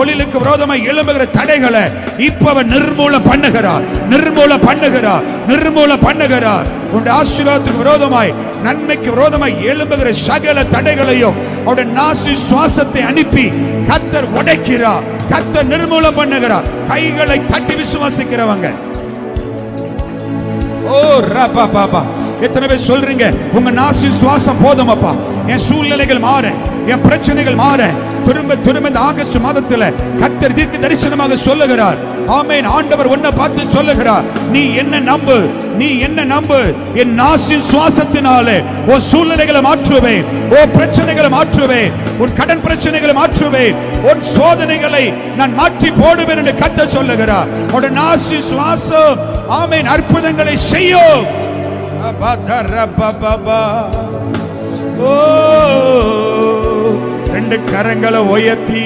தொழிலுக்கு விரோதமாக எழும்புகிற தடைகளை இப்ப அவர் நிர்மூலம் பண்ணுகிறார் நிர்மூலம் பண்ணுகிறார் நிர்மூலம் பண்ணுகிறார் உன்னுடைய ஆசீர்வாதத்துக்கு விரோதமாய் நன்மைக்கு விரோதமாய் எழும்புகிற சகல தடைகளையும் அவருடைய நாசி சுவாசத்தை அனுப்பி கத்தர் உடைக்கிறார். கத்தர் நிர்மூலம் பண்ணுகிறார். கைகளை தட்டி விசுவாசிக்கிறவங்க. ஓ ரப்பா பாப்பா எத்தனை பேர் சொல்றீங்க? உங்க நாசி சுவாசம் போதும் அப்பா என் சூழ்நிலைகள் மாற என் பிரச்சனைகள் மாற திரும்ப திரும்ப இந்த ஆகஸ்ட் மாதத்துல கத்தர் தீர்க்க தரிசனமாக சொல்லுகிறார். ஆமேன். ஆண்டவர் உன்னை பார்த்து சொல்லுகிறார். நீ என்ன நம்பு? நீ என்ன நம்பு? என் நாசின் சுவாசத்தினாலே உன் சூழ்நிலைகளை மாற்றுவேன். ஓ பிரச்சனைகளை மாற்றுவேன். உன் கடன் பிரச்சனைகளை மாற்றுவேன். உன் சோதனைகளை நான் மாற்றி போடுவேன் என்று கத்த சொல்லுகிறார். உன் நாசி சுவாசம் ஆமேன் அற்புதங்களை செய்யும். கரங்களை உயர்த்தி.